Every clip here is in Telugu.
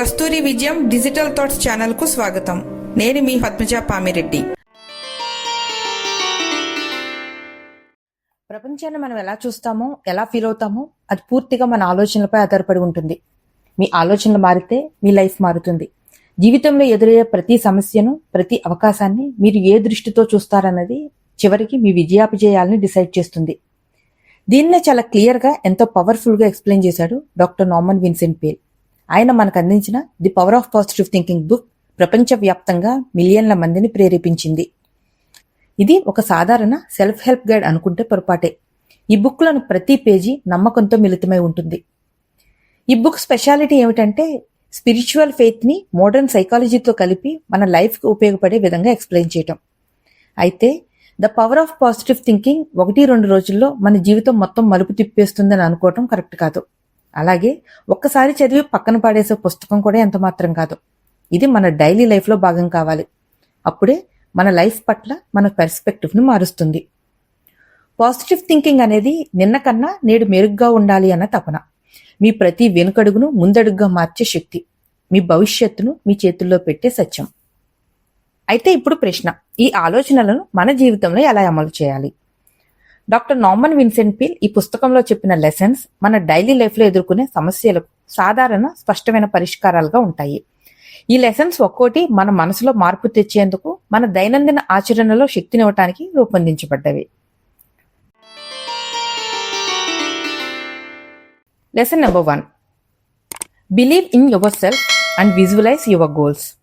కస్తూరి విజయం డిజిటల్ థాట్స్ ఛానల్కు స్వాగతం. నేను మీ పద్మజ పామిరెడ్డి. ప్రపంచాన్ని మనం ఎలా చూస్తామో ఎలా ఫీల్ అవుతామో అది పూర్తిగా మన ఆలోచనలపై ఆధారపడి ఉంటుంది. మీ ఆలోచనలు మారితే మీ లైఫ్ మారుతుంది. జీవితంలో ఎదురయ్యే ప్రతి సమస్యను ప్రతి అవకాశాన్ని మీరు ఏ దృష్టితో చూస్తారన్నది చివరికి మీ విజయాపజయాలని డిసైడ్ చేస్తుంది. దీన్నే చాలా క్లియర్గా ఎంతో పవర్ఫుల్గా ఎక్స్ప్లెయిన్ చేశాడు డాక్టర్ నార్మన్ విన్సెంట్ పేల్. ఆయన మనకు అందించిన the power of positive thinking book ప్రపంచవ్యాప్తంగా మిలియన్ల మందిని ప్రేరేపించింది. ఇది ఒక సాధారణ సెల్ఫ్ హెల్ప్ గైడ్ అనుకుంటే పొరపాటే. ఈ బుక్లోని ప్రతి పేజీ నమ్మకంతో మిళితమై ఉంటుంది. ఈ బుక్ స్పెషాలిటీ ఏమిటంటే స్పిరిచువల్ ఫెయిత్ని మోడర్న్ సైకాలజీతో కలిపి మన లైఫ్కి ఉపయోగపడే విధంగా ఎక్స్ప్లెయిన్ చేయటం. అయితే the power of positive thinking ఒకటి రెండు రోజుల్లో మన జీవితం మొత్తం మలుపు తిప్పేస్తుందని అనుకోవటం కరెక్ట్ కాదు. అలాగే ఒక్కసారి చదివి పక్కన పాడేసే పుస్తకం కూడా ఎంత మాత్రం కాదు. ఇది మన డైలీ లైఫ్లో భాగం కావాలి. అప్పుడే మన లైఫ్ పట్ల మన పెర్స్పెక్టివ్ని మారుస్తుంది. పాజిటివ్ థింకింగ్ అనేది నిన్న కన్నా నేడు మెరుగ్గా ఉండాలి అన్న తపన. మీ ప్రతి వెనుకడుగును ముందడుగుగా మార్చే శక్తి. మీ భవిష్యత్తును మీ చేతుల్లో పెట్టే సత్యం. అయితే ఇప్పుడు ప్రశ్న. ఈ ఆలోచనలను మన జీవితంలో ఎలా అమలు చేయాలి? డాక్టర్ నార్మన్ విన్సెంట్ పీల్ ఈ పుస్తకంలో చెప్పిన లెసన్స్ మన డైలీ లైఫ్లో ఎదుర్కొనే సమస్యలకు సాధారణ స్పష్టమైన పరిష్కారాలుగా ఉంటాయి. ఈ లెసన్స్ ఒక్కోటి మన మనసులో మార్పు తెచ్చేందుకు మన దైనందిన ఆచరణలో శక్తినివ్వటానికి రూపొందించబడ్డవి. Lesson number one. Believe in yourself and visualize your goals.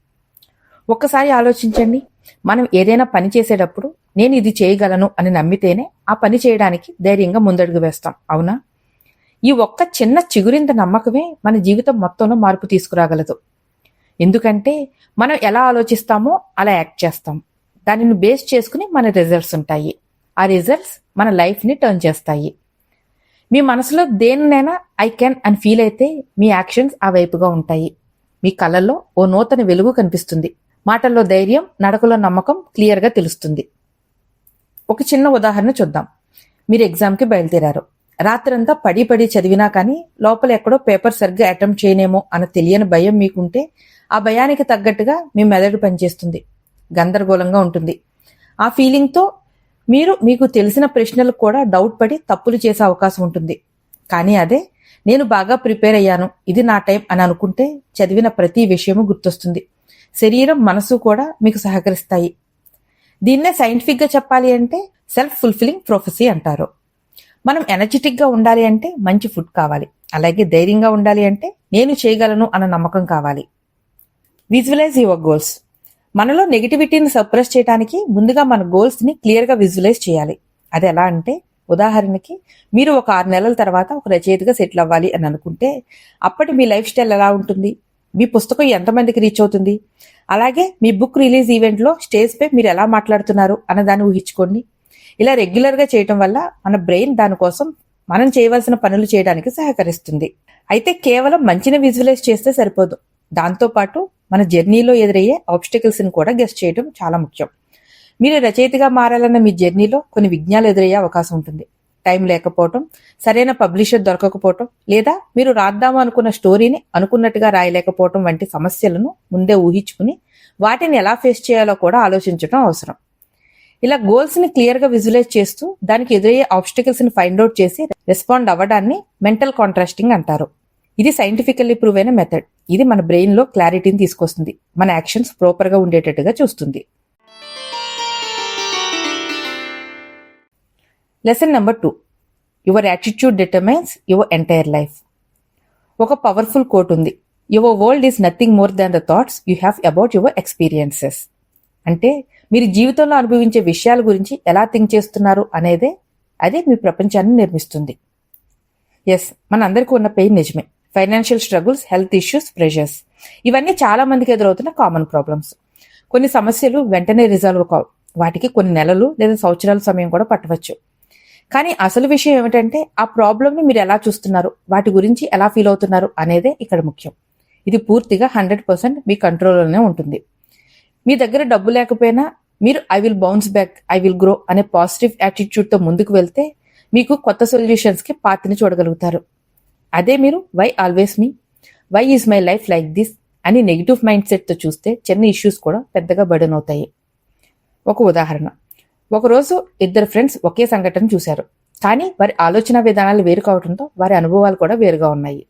ఒక్కసారి ఆలోచించండి. మనం ఏదైనా పని చేసేటప్పుడు నేను ఇది చేయగలను అని నమ్మితేనే ఆ పని చేయడానికి ధైర్యంగా ముందడుగు వేస్తాం. అవునా? ఈ ఒక్క చిన్న చిగురింత నమ్మకమే మన జీవితం మొత్తంలో మార్పు తీసుకురాగలదు. ఎందుకంటే మనం ఎలా ఆలోచిస్తామో అలా యాక్ట్ చేస్తాం. దానిని బేస్ చేసుకుని మన రిజల్ట్స్ ఉంటాయి. ఆ రిజల్ట్స్ మన లైఫ్ని టర్న్ చేస్తాయి. మీ మనసులో దేనినైనా ఐ క్యాన్ అని ఫీల్ అయితే మీ యాక్షన్స్ ఆ వైపుగా ఉంటాయి. మీ కళ్ళల్లో ఓ నూతన వెలుగు కనిపిస్తుంది. మాటల్లో ధైర్యం నడకలో నమ్మకం క్లియర్గా తెలుస్తుంది. ఒక చిన్న ఉదాహరణ చూద్దాం. మీరు ఎగ్జామ్కి బయలుదేరారు. రాత్రంతా పడి పడి చదివినా కానీ లోపల ఎక్కడో పేపర్ సరిగ్గా అటెంప్ట్ చేయనేమో అన్న తెలియని భయం మీకుంటే ఆ భయానికి తగ్గట్టుగా మీ మెదడు పనిచేస్తుంది. గందరగోళంగా ఉంటుంది. ఆ ఫీలింగ్తో మీరు మీకు తెలిసిన ప్రశ్నలకు కూడా డౌట్ పడి తప్పులు చేసే అవకాశం ఉంటుంది. కానీ అదే నేను బాగా ప్రిపేర్ అయ్యాను. ఇది నా టైం అని అనుకుంటే చదివిన ప్రతి విషయము గుర్తొస్తుంది. శరీరం మనసు కూడా మీకు సహకరిస్తాయి. దీన్నే సైంటిఫిక్గా చెప్పాలి అంటే సెల్ఫ్ ఫుల్ఫిలింగ్ ప్రొఫెసీ అంటారు. మనం ఎనర్జెటిక్గా ఉండాలి అంటే మంచి ఫుడ్ కావాలి. అలాగే ధైర్యంగా ఉండాలి అంటే నేను చేయగలను అన్న నమ్మకం కావాలి. విజువలైజ్ యువర్ గోల్స్ మనలో నెగిటివిటీని సప్రెస్ చేయడానికి ముందుగా మన గోల్స్ని క్లియర్గా విజువలైజ్ చేయాలి. అది ఎలా అంటే ఉదాహరణకి మీరు ఒక ఆరు నెలల తర్వాత ఒక రచయితగా సెటిల్ అవ్వాలి అని అనుకుంటే అప్పటి మీ లైఫ్ స్టైల్ ఎలా ఉంటుంది? మీ పుస్తకం ఎంతమందికి రీచ్ అవుతుంది? అలాగే మీ బుక్ రిలీజ్ ఈవెంట్లో స్టేజ్పై మీరు ఎలా మాట్లాడుతున్నారు అన్న దాన్ని ఊహించుకోండి. ఇలా రెగ్యులర్గా చేయటం వల్ల మన బ్రెయిన్ దానికోసం మనం చేయవలసిన పనులు చేయడానికి సహకరిస్తుంది. అయితే కేవలం మంచిని విజువలైజ్ చేస్తే సరిపోదు. దాంతోపాటు మన జర్నీలో ఎదురయ్యే ఆబ్స్టికల్స్ని కూడా గెస్ట్ చేయడం చాలా ముఖ్యం. మీరు రచయితగా మారాలన్న మీ జర్నీలో కొన్ని విఘ్నాలు ఎదురయ్యే అవకాశం ఉంటుంది. టైం లేకపోవటం సరైన పబ్లిషర్ దొరకకపోవటం లేదా మీరు రాద్దాము అనుకున్న స్టోరీని అనుకున్నట్టుగా రాయలేకపోవటం వంటి సమస్యలను ముందే ఊహించుకుని వాటిని ఎలా ఫేస్ చేయాలో కూడా ఆలోచించడం అవసరం. ఇలా గోల్స్ని క్లియర్గా విజువలైజ్ చేస్తూ దానికి ఎదురయ్యే ఆబ్స్టికల్స్ని ఫైండ్ అవుట్ చేసి రెస్పాండ్ అవ్వడాన్ని మెంటల్ కాంట్రాస్టింగ్ అంటారు. ఇది సైంటిఫికల్లీ ప్రూవ్ అయిన మెథడ్. ఇది మన బ్రెయిన్లో క్లారిటీని తీసుకొస్తుంది. మన యాక్షన్స్ ప్రోపర్గా ఉండేటట్టుగా చూస్తుంది. Lesson number two your attitude determines your entire life ఒక పవర్ఫుల్ కోట్ ఉంది. Your world is nothing more than the thoughts you have about your experiences అంటే మీరు జీవితంలో అనుభవించే విషయాల గురించి ఎలా థింక్ చేస్తున్నారు అనేదే అదే మీ ప్రపంచాన్ని నిర్మిస్తుంది. ఎస్ మన అందరికీ ఉన్న పెయిన్ నిజమే. Financial struggles health issues pressures ఇవన్నీ చాలా మందికి ఎదురవుతున్న కామన్ ప్రాబ్లమ్స్ కొన్ని సమస్యలు వెంటనే రిజాల్వ్ కావు. వాటికి కొన్ని నెలలు లేదా సంవత్సరాల సమయం కూడా పట్టవచ్చు. కానీ అసలు విషయం ఏమిటంటే ఆ ప్రాబ్లమ్ని మీరు ఎలా చూస్తున్నారు? వాటి గురించి ఎలా ఫీల్ అవుతున్నారు? అనేదే ఇక్కడ ముఖ్యం. ఇది పూర్తిగా హండ్రెడ్ పర్సెంట్ మీ కంట్రోల్లోనే ఉంటుంది. మీ దగ్గర డబ్బు లేకపోయినా మీరు I will bounce back I will grow అనే పాజిటివ్ యాటిట్యూడ్తో ముందుకు వెళ్తే మీకు కొత్త సొల్యూషన్స్కి పాతిని చూడగలుగుతారు. అదే మీరు why always me why is my life like this అని నెగిటివ్ మైండ్ సెట్తో చూస్తే చిన్న ఇష్యూస్ కూడా పెద్దగా బర్డన్ అవుతాయి. ఒక ఉదాహరణ. ఒకరోజు ఇద్దరు ఫ్రెండ్స్ ఒకే సంఘటన చూశారు. కానీ వారి ఆలోచన విధానాలు వేరు కావడంతో వారి అనుభవాలు కూడా వేరుగా ఉన్నాయి.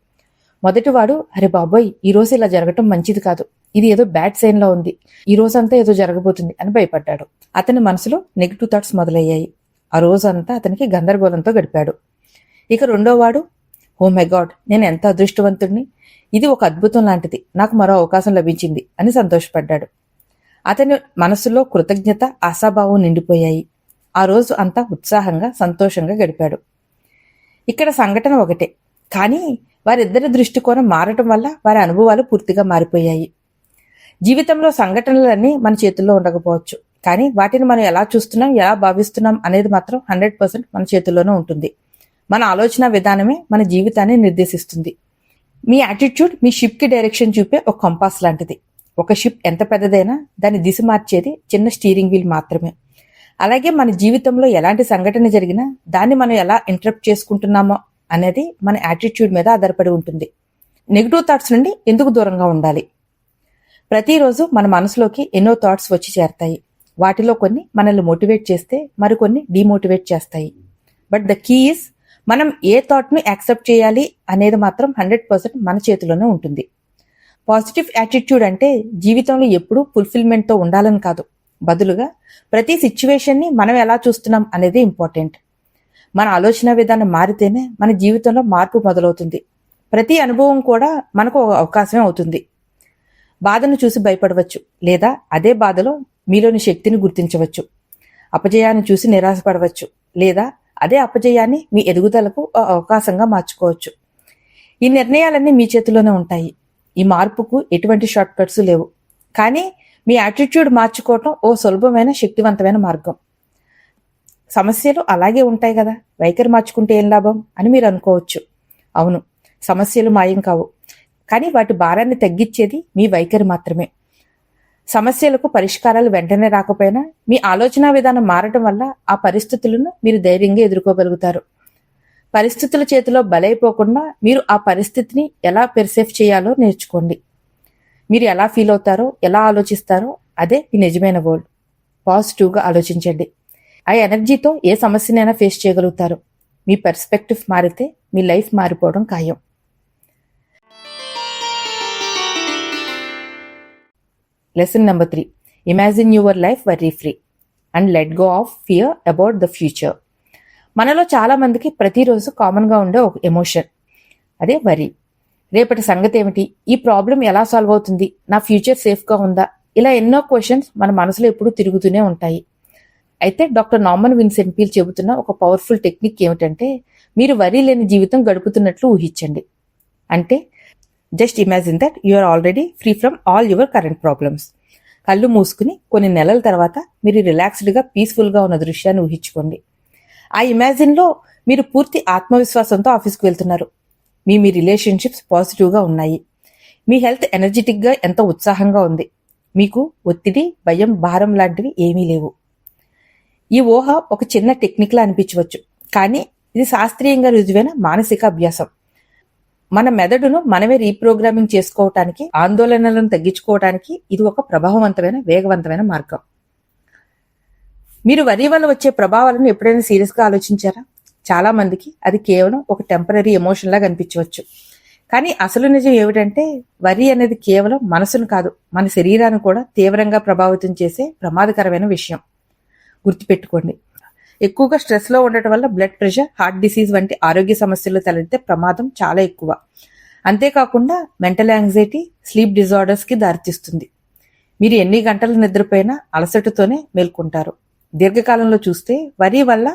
మొదటివాడు అరే బాబోయ్ ఈ రోజు ఇలా జరగటం మంచిది కాదు. ఇది ఏదో బ్యాడ్ సైన్లో ఉంది. ఈ రోజంతా ఏదో జరగబోతుంది అని భయపడ్డాడు. అతని మనసులో నెగిటివ్ థాట్స్ మొదలయ్యాయి. ఆ రోజంతా అతనికి గందరగోళంతో గడిపాడు. ఇక రెండోవాడు ఓ మై గాడ్ నేను ఎంత అదృష్టవంతుడిని ఇది ఒక అద్భుతం లాంటిది. నాకు మరో అవకాశం లభించింది అని సంతోషపడ్డాడు. అతని మనసులో కృతజ్ఞత ఆశాభావం నిండిపోయాయి. ఆ రోజు అంతా ఉత్సాహంగా సంతోషంగా గడిపాడు. ఇక్కడ సంఘటన ఒకటే. కానీ వారిద్దరి దృష్టికోణం మారటం వల్ల వారి అనుభవాలు పూర్తిగా మారిపోయాయి. జీవితంలో సంఘటనలన్నీ మన చేతుల్లో ఉండకపోవచ్చు. కానీ వాటిని మనం ఎలా చూస్తున్నాం ఎలా భావిస్తున్నాం అనేది మాత్రం హండ్రెడ్ పర్సెంట్ మన చేతుల్లోనే ఉంటుంది. మన ఆలోచన విధానమే మన జీవితాన్ని నిర్దేశిస్తుంది. మీ యాటిట్యూడ్ మీ షిప్కి డైరెక్షన్ చూపే ఒక కంపాస్ లాంటిది. ఒక షిప్ ఎంత పెద్దదైనా దాని దిశ మార్చేది చిన్న స్టీరింగ్ వీల్ మాత్రమే. అలాగే మన జీవితంలో ఎలాంటి సంఘటన జరిగినా దాన్ని మనం ఎలా ఇంటరప్ట్ చేసుకుంటున్నామో అనేది మన యాటిట్యూడ్ మీద ఆధారపడి ఉంటుంది. నెగిటివ్ థాట్స్ నుండి ఎందుకు దూరంగా ఉండాలి? ప్రతిరోజు మన మనసులోకి ఎన్నో థాట్స్ వచ్చి చేరతాయి. వాటిలో కొన్ని మనల్ని మోటివేట్ చేస్తే మరికొన్ని డిమోటివేట్ చేస్తాయి. బట్ ద కీ ఇస్ మనం ఏ థాట్ను యాక్సెప్ట్ చేయాలి అనేది మాత్రం హండ్రెడ్ పర్సెంట్ మన చేతిలోనే ఉంటుంది. పాజిటివ్ యాటిట్యూడ్ అంటే జీవితంలో ఎప్పుడూ ఫుల్ఫిల్మెంట్తో ఉండాలని కాదు. బదులుగా ప్రతి సిచ్యువేషన్ని మనం ఎలా చూస్తున్నాం అనేది ఇంపార్టెంట్ మన ఆలోచన విధానం మారితేనే మన జీవితంలో మార్పు మొదలవుతుంది. ప్రతి అనుభవం కూడా మనకు ఒక అవకాశమే అవుతుంది. బాధను చూసి భయపడవచ్చు లేదా అదే బాధలో మీలోని శక్తిని గుర్తించవచ్చు. అపజయాన్ని చూసి నిరాశపడవచ్చు లేదా అదే అపజయాన్ని మీ ఎదుగుదలకు ఓ అవకాశంగా మార్చుకోవచ్చు. ఈ నిర్ణయాలన్నీ మీ చేతిలోనే ఉంటాయి. ఈ మార్పుకు ఎటువంటి షార్ట్ కట్స్ లేవు. కానీ మీ యాటిట్యూడ్ మార్చుకోవటం ఓ సులభమైన శక్తివంతమైన మార్గం. సమస్యలు అలాగే ఉంటాయి కదా. వైఖరి మార్చుకుంటే ఏం లాభం అని మీరు అనుకోవచ్చు. అవును సమస్యలు మాయం కావు. కానీ వాటి భారాన్ని తగ్గించేది మీ వైఖరి మాత్రమే. సమస్యలకు పరిష్కారాలు వెంటనే రాకపోయినా మీ ఆలోచన విధానం మారటం వల్ల ఆ పరిస్థితులను మీరు ధైర్యంగా ఎదుర్కోగలుగుతారు. పరిస్థితుల చేతిలో బలైపోకుండా మీరు ఆ పరిస్థితిని ఎలా పెర్సెఫ్ చేయాలో నేర్చుకోండి. మీరు ఎలా ఫీల్ అవుతారో ఎలా ఆలోచిస్తారో అదే మీ నిజమైన గోల్ పాజిటివ్గా ఆలోచించండి. ఆ ఎనర్జీతో ఏ సమస్యనైనా ఫేస్ చేయగలుగుతారు. మీ పర్స్పెక్టివ్ మారితే మీ లైఫ్ మారిపోవడం ఖాయం. Lesson number three imagine your life very free and let go of fear about the future మనలో చాలా మందికి ప్రతిరోజు కామన్గా ఉండే ఒక ఎమోషన్ అదే వరి. రేపటి సంగతి ఏమిటి? ఈ ప్రాబ్లం ఎలా సాల్వ్ అవుతుంది? నా ఫ్యూచర్ సేఫ్గా ఉందా? ఇలా ఎన్నో క్వశ్చన్స్ మన మనసులో ఎప్పుడూ తిరుగుతూనే ఉంటాయి. అయితే డాక్టర్ నార్మన్ విన్సెంట్ పీల్ చెబుతున్న ఒక పవర్ఫుల్ టెక్నిక్ ఏమిటంటే మీరు వరి లేని జీవితం గడుపుతున్నట్లు ఊహించండి. అంటే just imagine that you are already free from all your current problems కళ్ళు మూసుకుని కొన్ని నెలల తర్వాత మీరు రిలాక్స్డ్గా పీస్ఫుల్గా ఉన్న దృశ్యాన్ని ఊహించుకోండి. ఆ ఇమాజిన్లో మీరు పూర్తి ఆత్మవిశ్వాసంతో ఆఫీస్కి వెళ్తున్నారు. మీ మీ రిలేషన్షిప్స్ పాజిటివ్గా ఉన్నాయి. మీ హెల్త్ ఎనర్జెటిక్గా ఎంతో ఉత్సాహంగా ఉంది. మీకు ఒత్తిడి భయం భారం లాంటివి ఏమీ లేవు. ఈ ఊహ ఒక చిన్న టెక్నిక్లా అనిపించవచ్చు. కానీ ఇది శాస్త్రీయంగా రుజువైన మానసిక అభ్యాసం. మన మెదడును మనమే రీప్రోగ్రామింగ్ చేసుకోవటానికి ఆందోళనలను తగ్గించుకోవటానికి ఇది ఒక ప్రభావవంతమైన వేగవంతమైన మార్గం. మీరు వరి వల్ల వచ్చే ప్రభావాలను ఎప్పుడైనా సీరియస్గా ఆలోచించారా? చాలా మందికి అది కేవలం ఒక టెంపరీ ఎమోషన్లా కనిపించవచ్చు కానీ అసలు నిజం ఏమిటంటే వరి అనేది కేవలం మనసును కాదు మన శరీరాన్ని కూడా తీవ్రంగా ప్రభావితం చేసే ప్రమాదకరమైన విషయం. గుర్తుపెట్టుకోండి. ఎక్కువగా స్ట్రెస్లో ఉండటం వల్ల బ్లడ్ ప్రెషర్ హార్ట్ డిసీజ్ వంటి ఆరోగ్య సమస్యలు తలెత్తే ప్రమాదం చాలా ఎక్కువ. అంతేకాకుండా మెంటల్ యాంగ్జైటీ స్లీప్ డిజార్డర్స్కి దారితీస్తుంది. మీరు ఎన్ని గంటలు నిద్రపోయినా అలసటతోనే మేల్కొంటారు. దీర్ఘకాలంలో చూస్తే వరి వల్ల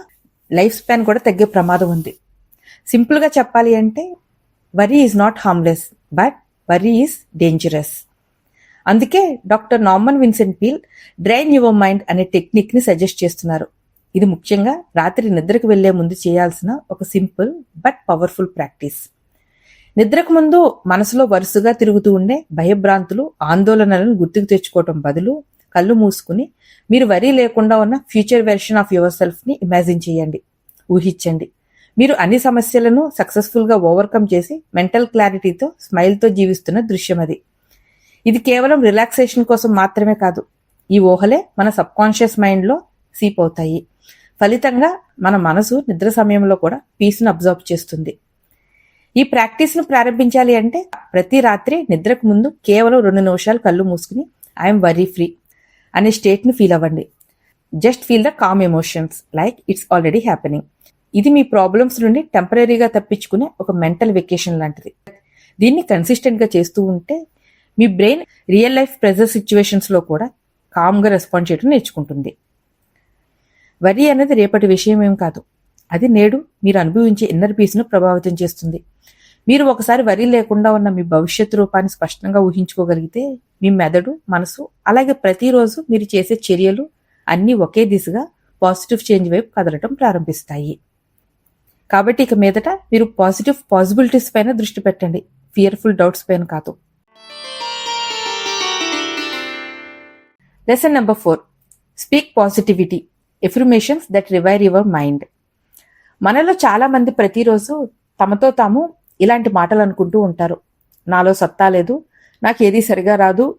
లైఫ్ స్పాన్ కూడా తగ్గే ప్రమాదం ఉంది. సింపుల్గా చెప్పాలి అంటే worry is not harmless but worry is dangerous అందుకే doctor Norman Vincent Peale drain your mind అనే టెక్నిక్ని సజెస్ట్ చేస్తున్నారు. ఇది ముఖ్యంగా రాత్రి నిద్రకు వెళ్ళే ముందు చేయాల్సిన ఒక సింపుల్ బట్ పవర్ఫుల్ ప్రాక్టీస్. నిద్రకు ముందు మనసులో వరుసగా తిరుగుతూ ఉండే భయభ్రాంతులు ఆందోళనలను గుర్తుకు తెచ్చుకోవటం బదులు కళ్ళు మూసుకుని మీరు వరీ లేకుండా ఉన్న ఫ్యూచర్ వెర్షన్ ఆఫ్ యువర్ సెల్ఫ్ని ఇమాజిన్ చేయండి ఊహించండి. మీరు అన్ని సమస్యలను సక్సెస్ఫుల్గా ఓవర్కమ్ చేసి మెంటల్ క్లారిటీతో స్మైల్తో జీవిస్తున్న దృశ్యం అది. ఇది కేవలం రిలాక్సేషన్ కోసం మాత్రమే కాదు ఈ ఊహలే మన సబ్కాన్షియస్ మైండ్లో సీప్ అవుతాయి. ఫలితంగా మన మనసు నిద్ర సమయంలో కూడా పీస్ను అబ్జర్వ్ చేస్తుంది. ఈ ప్రాక్టీస్ను ప్రారంభించాలి అంటే ప్రతి రాత్రి నిద్రకు ముందు కేవలం రెండు నిమిషాలు కళ్ళు మూసుకుని ఐఎమ్ వరీ ఫ్రీ అనే స్టేట్ను ఫీల్ అవ్వండి. Just feel the calm emotions like it's already happening ఇది మీ ప్రాబ్లమ్స్ నుండి టెంపరీగా తప్పించుకునే ఒక మెంటల్ వెకేషన్ లాంటిది. దీన్ని కన్సిస్టెంట్గా చేస్తూ ఉంటే మీ బ్రెయిన్ రియల్ లైఫ్ ప్రెజర్ సిచ్యువేషన్స్లో కూడా కామ్గా రెస్పాండ్ చేయడం నేర్చుకుంటుంది. వరి అనేది రేపటి విషయం ఏం కాదు. అది నేడు మీరు అనుభవించే ఇన్నర్ పీస్ను ప్రభావితం చేస్తుంది. మీరు ఒకసారి వరి లేకుండా ఉన్న మీ భవిష్యత్తు రూపాన్ని స్పష్టంగా ఊహించుకోగలిగితే మీ మెదడు మనసు అలాగే ప్రతిరోజు మీరు చేసే చర్యలు అన్నీ ఒకే దిశగా పాజిటివ్ చేంజ్ వైపు కదలటం ప్రారంభిస్తాయి. కాబట్టి ఇక మీదట మీరు పాజిటివ్ పాసిబిలిటీస్ పైన దృష్టి పెట్టండి. ఫియర్ఫుల్ డౌట్స్ పైన కాదు. Lesson number four. Speak positivity. Affirmations that rewire your mind. మనలో చాలామంది ప్రతిరోజు తమతో తాము ఇలాంటి మాటలు అనుకుంటూ ఉంటారు. నాలో సత్తా లేదు నాకు ఏది సరిగా రాదు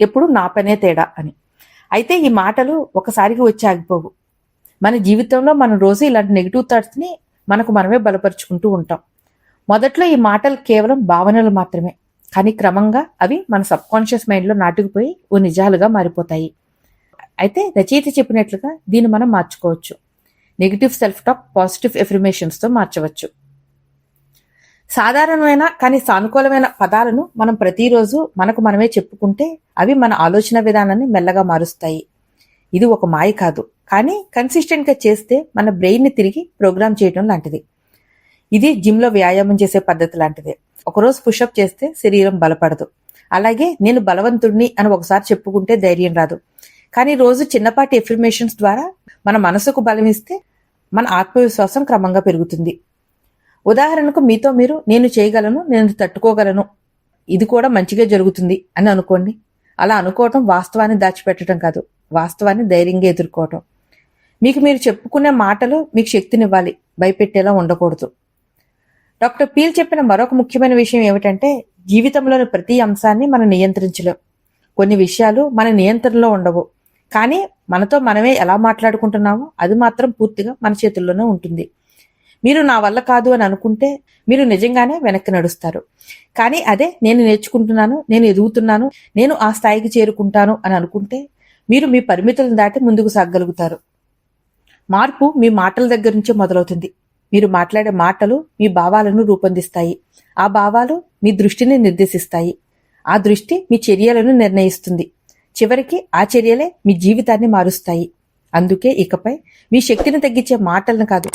ఎప్పుడు నా పనే తేడా అని. అయితే ఈ మాటలు ఒకసారికి వచ్చి ఆగిపోవు. మన జీవితంలో మనం రోజు ఇలాంటి నెగిటివ్ థాట్స్ని మనకు మనమే బలపరుచుకుంటూ ఉంటాం. మొదట్లో ఈ మాటలు కేవలం భావనలు మాత్రమే. కానీ క్రమంగా అవి మన సబ్ కాన్షియస్ మైండ్లో నాటుకుపోయి ఓ నిజాలుగా మారిపోతాయి. అయితే రచయిత చెప్పినట్లుగా దీన్ని మనం మార్చుకోవచ్చు. నెగిటివ్ సెల్ఫ్ టాక్ పాజిటివ్ ఎఫర్మేషన్స్తో మార్చవచ్చు. సాధారణమైన కానీ సానుకూలమైన పదాలను మనం ప్రతిరోజు మనకు మనమే చెప్పుకుంటే అవి మన ఆలోచన విధానాన్ని మెల్లగా మారుస్తాయి. ఇది ఒక మాయ కాదు. కానీ కన్సిస్టెంట్గా చేస్తే మన బ్రెయిన్ని తిరిగి ప్రోగ్రామ్ చేయడం లాంటిది. ఇది జిమ్లో వ్యాయామం చేసే పద్ధతి లాంటిదే. ఒకరోజు పుషప్ చేస్తే శరీరం బలపడదు. అలాగే నేను బలవంతుడిని అని ఒకసారి చెప్పుకుంటే ధైర్యం రాదు. కానీ రోజు చిన్నపాటి ఎఫర్మేషన్స్ ద్వారా మన మనసుకు బలం ఇస్తే మన ఆత్మవిశ్వాసం క్రమంగా పెరుగుతుంది. ఉదాహరణకు మీతో మీరు నేను చేయగలను నేను తట్టుకోగలను ఇది కూడా మంచిగా జరుగుతుంది అని అనుకోండి. అలా అనుకోవటం వాస్తవాన్ని దాచిపెట్టడం కాదు. వాస్తవాన్ని ధైర్యంగా ఎదుర్కోవటం. మీకు మీరు చెప్పుకునే మాటలు మీకు శక్తినివ్వాలి. భయపెట్టేలా ఉండకూడదు. డాక్టర్ పీల్ చెప్పిన మరొక ముఖ్యమైన విషయం ఏమిటంటే జీవితంలోని ప్రతి అంశాన్ని మనం నియంత్రించలేం. కొన్ని విషయాలు మన నియంత్రణలో ఉండవు. కానీ మనతో మనమే ఎలా మాట్లాడుకుంటున్నామో అది మాత్రం పూర్తిగా మన చేతుల్లోనే ఉంటుంది. మీరు నా వల్ల కాదు అని అనుకుంటే మీరు నిజంగానే వెనక్కి నడుస్తారు. కానీ అదే నేను నేర్చుకుంటున్నాను నేను ఎదుగుతున్నాను నేను ఆ స్థాయికి చేరుకుంటాను అని అనుకుంటే మీరు మీ పరిమితులను దాటి ముందుకు సాగగలుగుతారు. మార్పు మీ మాటల దగ్గర నుంచే మొదలవుతుంది. మీరు మాట్లాడే మాటలు మీ భావాలను రూపొందిస్తాయి. ఆ భావాలు మీ దృష్టిని నిర్దేశిస్తాయి. ఆ దృష్టి మీ చర్యలను నిర్ణయిస్తుంది. చివరికి ఆ చర్యలే మీ జీవితాన్ని మారుస్తాయి. అందుకే ఇకపై మీ శక్తిని తగ్గించే మాటలను కాదు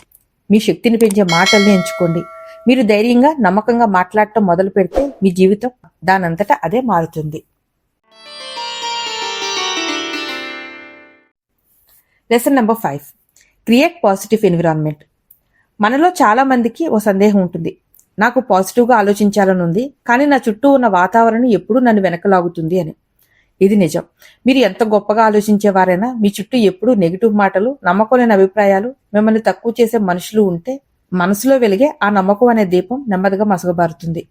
మీ శక్తిని పెంచే మాటల్ని ఎంచుకోండి. మీరు ధైర్యంగా నమ్మకంగా మాట్లాడటం మొదలు పెడితే మీ జీవితం దానంతటా అదే మారుతుంది. Lesson number five create positive environment మనలో చాలా మందికి ఓ సందేహం ఉంటుంది. నాకు పాజిటివ్గా ఆలోచించాలని ఉంది కానీ నా చుట్టూ ఉన్న వాతావరణం ఎప్పుడూ నన్ను వెనకలాగుతుంది అని. ఇది నిజం. మీరు ఎంత గొప్పగా ఆలోచించేవారైనా మీ చుట్టూ ఎప్పుడూ నెగిటివ్ మాటలు నమ్మకం అభిప్రాయాలు మిమ్మల్ని తక్కువ చేసే మనుషులు ఉంటే మనసులో వెలిగే ఆ నమ్మకం అనే దీపం నెమ్మదిగా మసగబారుతుంది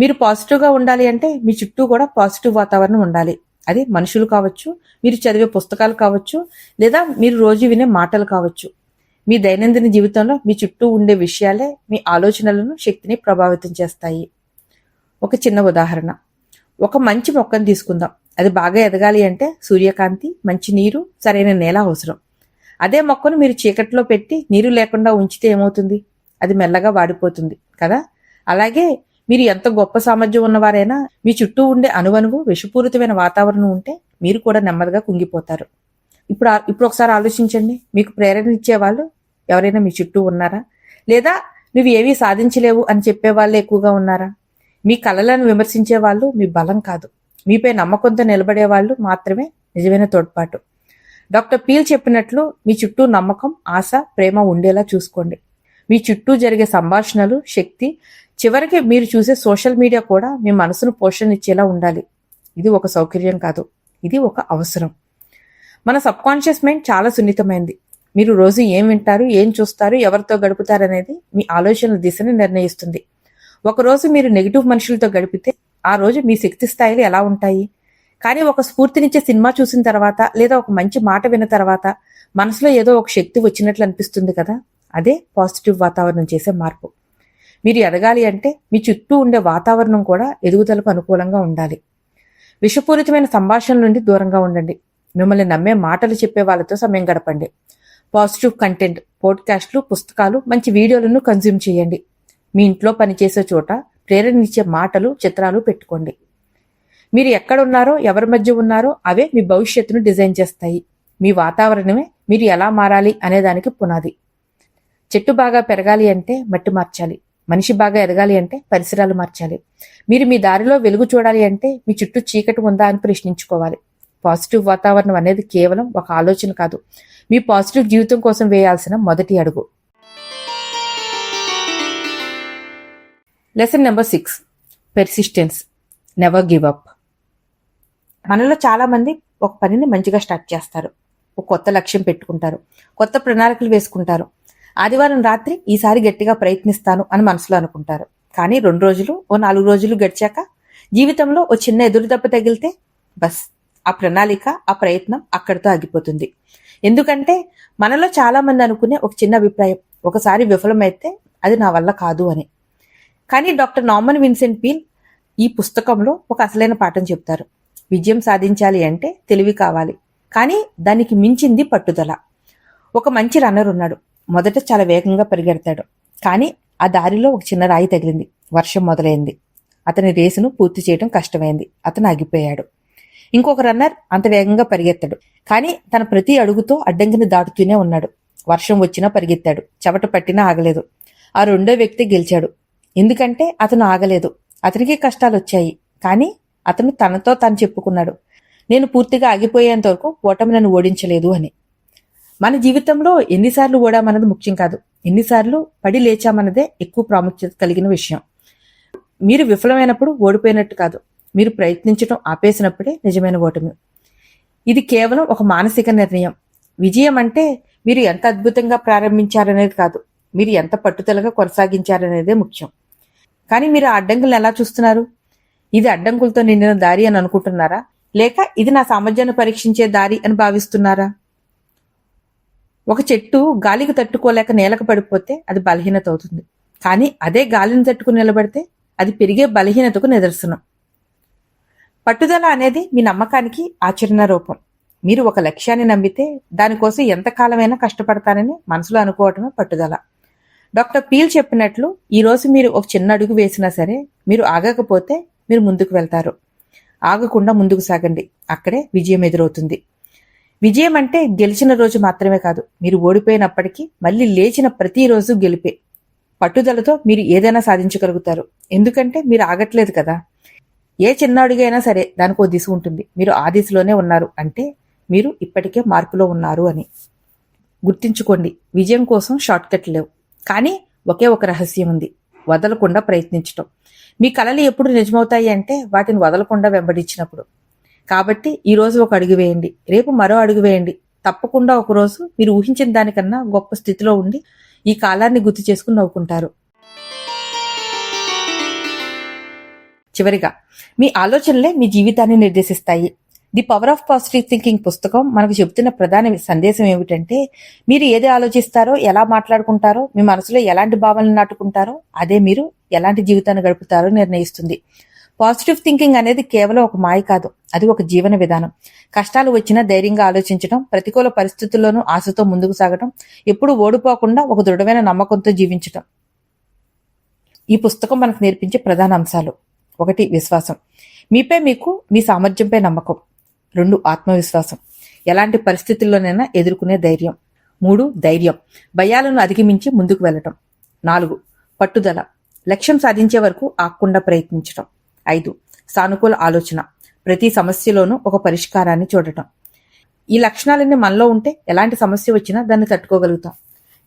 మీరు పాజిటివ్గా ఉండాలి అంటే మీ చుట్టూ కూడా పాజిటివ్ వాతావరణం ఉండాలి. అది మనుషులు కావచ్చు మీరు చదివే పుస్తకాలు కావచ్చు లేదా మీరు రోజు వినే మాటలు కావచ్చు. మీ దైనందిన జీవితంలో మీ చుట్టూ ఉండే విషయాలే మీ ఆలోచనలను శక్తిని ప్రభావితం చేస్తాయి. ఒక చిన్న ఉదాహరణ. ఒక మంచి మొక్కను తీసుకుందాం. అది బాగా ఎదగాలి అంటే సూర్యకాంతి మంచి నీరు సరైన నేల అవసరం. అదే మొక్కను మీరు చీకట్లో పెట్టి నీరు లేకుండా ఉంచితే ఏమవుతుంది? అది మెల్లగా వాడిపోతుంది కదా? అలాగే మీరు ఎంత గొప్ప సామర్థ్యం ఉన్నవారైనా మీ చుట్టూ ఉండే అణువణువు విషపూరితమైన వాతావరణం ఉంటే మీరు కూడా నెమ్మదిగా కుంగిపోతారు. ఇప్పుడు ఇప్పుడు ఒకసారి ఆలోచించండి. మీకు ప్రేరణ ఇచ్చే వాళ్ళు ఎవరైనా మీ చుట్టూ ఉన్నారా? లేదా నువ్వు ఏమీ సాధించలేవు అని చెప్పే వాళ్ళు ఎక్కువగా ఉన్నారా? మీ కళలను విమర్శించే వాళ్ళు మీ బలం కాదు. మీపై నమ్మకంతో నిలబడే వాళ్ళు మాత్రమే నిజమైన తోడ్పాటు. డాక్టర్ పీల్ చెప్పినట్లు మీ చుట్టూ నమ్మకం ఆశ ప్రేమ ఉండేలా చూసుకోండి. మీ చుట్టూ జరిగే సంభాషణలు శక్తి చివరికి మీరు చూసే సోషల్ మీడియా కూడా మీ మనసును పోషణ ఇచ్చేలా ఉండాలి. ఇది ఒక సౌకర్యం కాదు. ఇది ఒక అవసరం. మన సబ్ కాన్షియస్ మైండ్ చాలా సున్నితమైంది. మీరు రోజు ఏం వింటారు ఏం చూస్తారు ఎవరితో గడుపుతారు అనేది మీ ఆలోచనల దిశని నిర్ణయిస్తుంది. ఒకరోజు మీరు నెగిటివ్ మనుషులతో గడిపితే ఆ రోజు మీ శక్తి స్థాయిలు ఎలా ఉంటాయి? కానీ ఒక స్ఫూర్తినిచ్చే సినిమా చూసిన తర్వాత లేదా ఒక మంచి మాట విన్న తర్వాత మనసులో ఏదో ఒక శక్తి వచ్చినట్లు అనిపిస్తుంది కదా? అదే పాజిటివ్ వాతావరణం చేసే మార్పు. మీరు ఎదగాలి అంటే మీ చుట్టూ ఉండే వాతావరణం కూడా ఎదుగుదలకు అనుకూలంగా ఉండాలి. విషపూరితమైన సంభాషణ నుండి దూరంగా ఉండండి. మిమ్మల్ని నమ్మే మాటలు చెప్పే వాళ్ళతో సమయం గడపండి. పాజిటివ్ కంటెంట్ పోడ్కాస్ట్లు పుస్తకాలు మంచి వీడియోలను కన్జ్యూమ్ చేయండి. మీ ఇంట్లో పనిచేసే చోట ప్రేరణనిచ్చే మాటలు చిత్రాలు పెట్టుకోండి. మీరు ఎక్కడ ఉన్నారో ఎవరి మధ్య ఉన్నారో అవే మీ భవిష్యత్తును డిజైన్ చేస్తాయి. మీ వాతావరణమే మీరు ఎలా మారాలి అనేదానికి పునాది. చెట్టు బాగా పెరగాలి అంటే మట్టి మార్చాలి. మనిషి బాగా ఎదగాలి అంటే పరిసరాలు మార్చాలి. మీరు మీ దారిలో వెలుగు చూడాలి అంటే మీ చుట్టూ చీకటి ఉందా అని ప్రశ్నించుకోవాలి. పాజిటివ్ వాతావరణం అనేది కేవలం ఒక ఆలోచన కాదు. మీ పాజిటివ్ జీవితం కోసం వేయాల్సిన మొదటి అడుగు. Lesson number six persistence never give up మనలో చాలామంది ఒక పనిని మంచిగా స్టార్ట్ చేస్తారు. ఒక కొత్త లక్ష్యం పెట్టుకుంటారు. కొత్త ప్రణాళికలు వేసుకుంటారు. ఆదివారం రాత్రి ఈసారి గట్టిగా ప్రయత్నిస్తాను అని మనసులో అనుకుంటారు. కానీ రెండు రోజులు ఓ నాలుగు రోజులు గడిచాక జీవితంలో ఓ చిన్న ఎదురు దెబ్బ తగిలితే బస్ ఆ ప్రణాళిక ఆ ప్రయత్నం అక్కడితో ఆగిపోతుంది. ఎందుకంటే మనలో చాలామంది అనుకునే ఒక చిన్న అభిప్రాయం ఒకసారి విఫలమైతే అది నా వల్ల కాదు అని. కానీ డాక్టర్ నార్మన్ విన్సెంట్ పీల్ ఈ పుస్తకంలో ఒక అసలైన పాఠం చెప్తారు. విజయం సాధించాలి అంటే తెలివి కావాలి. కానీ దానికి మించింది పట్టుదల. ఒక మంచి రన్నర్ ఉన్నాడు. మొదట చాలా వేగంగా పరిగెడతాడు. కానీ ఆ దారిలో ఒక చిన్న రాయి తగిలింది. వర్షం మొదలైంది. అతని రేసును పూర్తి చేయడం కష్టమైంది. అతను ఆగిపోయాడు. ఇంకొక రన్నర్ అంత వేగంగా పరిగెత్తాడు. కానీ తన ప్రతి అడుగుతో అడ్డంకిని దాటుతూనే ఉన్నాడు. వర్షం వచ్చినా పరిగెత్తాడు. చెమట పట్టినా ఆగలేదు. ఆ రెండో వ్యక్తి గెలిచాడు. ఎందుకంటే అతను ఆగలేదు. అతనికి కష్టాలు వచ్చాయి కానీ అతను తనతో తను చెప్పుకున్నాడు. నేను పూర్తిగా ఆగిపోయేంత వరకు ఓటమి నన్ను ఓడించలేదు అని. మన జీవితంలో ఎన్నిసార్లు ఓడామన్నది ముఖ్యం కాదు. ఎన్నిసార్లు పడి లేచామన్నదే ఎక్కువ ప్రాముఖ్యత కలిగిన విషయం. మీరు విఫలమైనప్పుడు ఓడిపోయినట్టు కాదు. మీరు ప్రయత్నించడం ఆపేసినప్పుడే నిజమైన ఓటమి. ఇది కేవలం ఒక మానసిక నిర్ణయం. విజయం అంటే మీరు ఎంత అద్భుతంగా ప్రారంభించారనేది కాదు. మీరు ఎంత పట్టుదలగా కొనసాగించారనేదే ముఖ్యం. కానీ మీరు ఆ అడ్డంకులను ఎలా చూస్తున్నారు? ఇది అడ్డంకులతో నిండిన దారి అని అనుకుంటున్నారా? లేక ఇది నా సామర్థ్యాన్ని పరీక్షించే దారి అని భావిస్తున్నారా? ఒక చెట్టు గాలికి తట్టుకోలేక నేలకు పడిపోతే అది బలహీనత అవుతుంది. కానీ అదే గాలిని తట్టుకుని నిలబడితే అది పెరిగే బలహీనతకు నిదర్శనం. పట్టుదల అనేది మీ నమ్మకానికి ఆచరణ రూపం. మీరు ఒక లక్ష్యాన్ని నమ్మితే దానికోసం ఎంతకాలమైనా కష్టపడతానని మనసులో అనుకోవటమే పట్టుదల. డాక్టర్ పీల్ చెప్పినట్లు ఈరోజు మీరు ఒక చిన్న అడుగు వేసినా సరే మీరు ఆగకపోతే మీరు ముందుకు వెళ్తారు. ఆగకుండా ముందుకు సాగండి. అక్కడే విజయం ఎదురవుతుంది. విజయం అంటే గెలిచిన రోజు మాత్రమే కాదు మీరు ఓడిపోయినప్పటికీ మళ్ళీ లేచిన ప్రతిరోజు గెలిపే పట్టుదలతో మీరు ఏదైనా సాధించగలుగుతారు. ఎందుకంటే మీరు ఆగట్లేదు కదా. ఏ చిన్న అడుగైనా సరే దానికి దిశ ఉంటుంది. మీరు ఆ దిశలోనే ఉన్నారు అంటే మీరు ఇప్పటికే మార్పులో ఉన్నారు అని. గుర్తుంచుకోండి విజయం కోసం షార్ట్ కట్ లేవు. కానీ ఒకే ఒక రహస్యం ఉంది. వదలకుండా ప్రయత్నించటం. మీ కళలు ఎప్పుడు నిజమవుతాయి అంటే వాటిని వదలకుండా వెంబడించినప్పుడు. కాబట్టి ఈరోజు ఒక అడుగు వేయండి. రేపు మరో అడుగు వేయండి. తప్పకుండా ఒక రోజు మీరు ఊహించిన దానికన్నా గొప్ప స్థితిలో ఉండి ఈ కాలాన్ని గుర్తు చేసుకుని నవ్వుకుంటారు. చివరిగా మీ ఆలోచనలే మీ జీవితాన్ని నిర్దేశిస్తాయి. The power of positive thinking పుస్తకం మనకు చెబుతున్న ప్రధాన సందేశం ఏమిటంటే మీరు ఏది ఆలోచిస్తారో ఎలా మాట్లాడుకుంటారో మీ మనసులో ఎలాంటి భావనలు నాటుకుంటారో అదే మీరు ఎలాంటి జీవితాన్ని గడుపుతారో నిర్ణయిస్తుంది. పాజిటివ్ థింకింగ్ అనేది కేవలం ఒక మాయ కాదు అది ఒక జీవన విధానం. కష్టాలు వచ్చినా ధైర్యంగా ఆలోచించడం ప్రతికూల పరిస్థితుల్లోనూ ఆశతో ముందుకు సాగడం ఎప్పుడు ఓడిపోకుండా ఒక దృఢమైన నమ్మకంతో జీవించడం ఈ పుస్తకం మనకు నేర్పించే ప్రధాన అంశాలు. ఒకటి విశ్వాసం. మీపై మీకు మీ సామర్థ్యంపై నమ్మకం. రెండు ఆత్మవిశ్వాసం. ఎలాంటి పరిస్థితుల్లోనైనా ఎదుర్కొనే ధైర్యం. మూడు ధైర్యం. భయాలను అధిగమించి ముందుకు వెళ్ళటం. నాలుగు పట్టుదల. లక్ష్యం సాధించే వరకు ఆకుండా ప్రయత్నించటం. ఐదు సానుకూల ఆలోచన. ప్రతి సమస్యలోనూ ఒక పరిష్కారాన్ని చూడటం. ఈ లక్షణాలన్నీ మనలో ఉంటే ఎలాంటి సమస్య వచ్చినా దాన్ని తట్టుకోగలుగుతాం.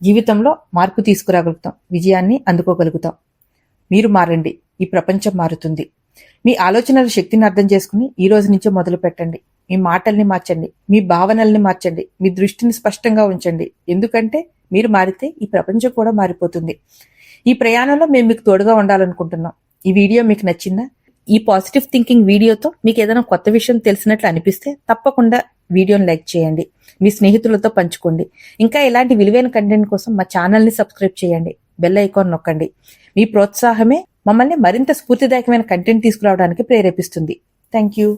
జీవితంలో మార్పు తీసుకురాగలుగుతాం. విజయాన్ని అందుకోగలుగుతాం. మీరు మారండి. ఈ ప్రపంచం మారుతుంది. మీ ఆలోచనల శక్తిని అర్థం చేసుకుని ఈ రోజు నుంచే మొదలు పెట్టండి మీ మాటల్ని మార్చండి మీ భావనల్ని మార్చండి మీ దృష్టిని స్పష్టంగా ఉంచండి. ఎందుకంటే మీరు మారితే ఈ ప్రపంచం కూడా మారిపోతుంది. ఈ ప్రయాణంలో మేము మీకు తోడుగా ఉండాలనుకుంటున్నాం. ఈ వీడియో మీకు నచ్చిందా? ఈ పాజిటివ్ థింకింగ్ వీడియోతో మీకు ఏదైనా కొత్త విషయం తెలిసినట్లు అనిపిస్తే తప్పకుండా వీడియోని లైక్ చేయండి. మీ స్నేహితులతో పంచుకోండి. ఇంకా ఇలాంటి విలువైన కంటెంట్ కోసం మా ఛానల్ని సబ్స్క్రైబ్ చేయండి. బెల్ ఐకాన్ నొక్కండి. మీ ప్రోత్సాహమే మమ్మల్ని మరింత స్ఫూర్తిదాయకమైన కంటెంట్ తీసుకురావడానికి ప్రేరేపిస్తుంది. Thank you